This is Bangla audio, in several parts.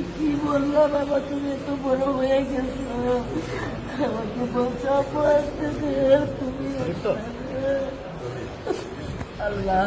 বললাম বাবা তুমি এত বড় হয়ে গেছো। আমাকে বলছো আপু আসতেছে তুমি আল্লাহ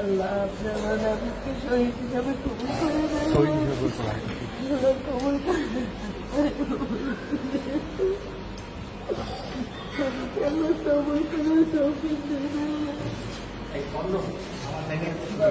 আল্লাহ আপনার মানুষকে শহীদ হিসাবে কবুল করে কবুল।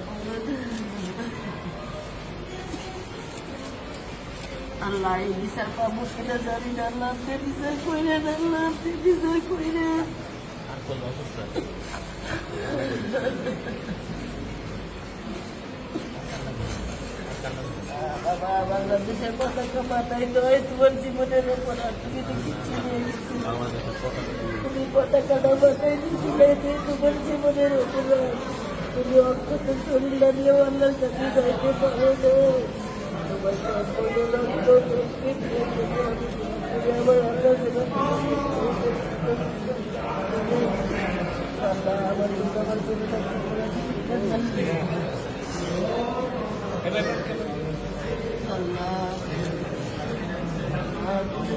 আল্লাহ বলে আল্লাহ এই বিচার পাবো সেটা জানি না আল্লাহ আপনি বিচার করেন আল্লাহ আপনি বিচার করেন। বাবা বাংলাদেশের পতাকা মাথায় নয় তোমার জীবনের ওপর তুমি তো কিচ্ছু নিয়ে তুমি পতাকাটা দিয়েছিলে যে তোমার জীবনের ওপর তুমি অক্ষত শরীরটা নিয়েও আল্লাহর কাছে যাইতে পারো আমার আমার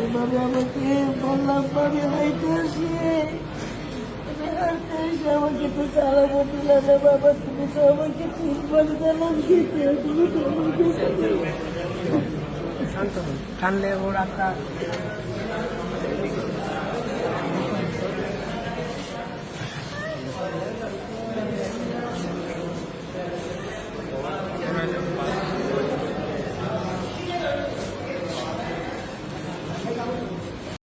আমার আমাকে বললাম পাবে হাইতে এসে আমাকে তো সারা দিলে না বাবা, তুমি তো আমাকে তিনবার চালান দিতে শান্ত হন টানলে ওর আত্মা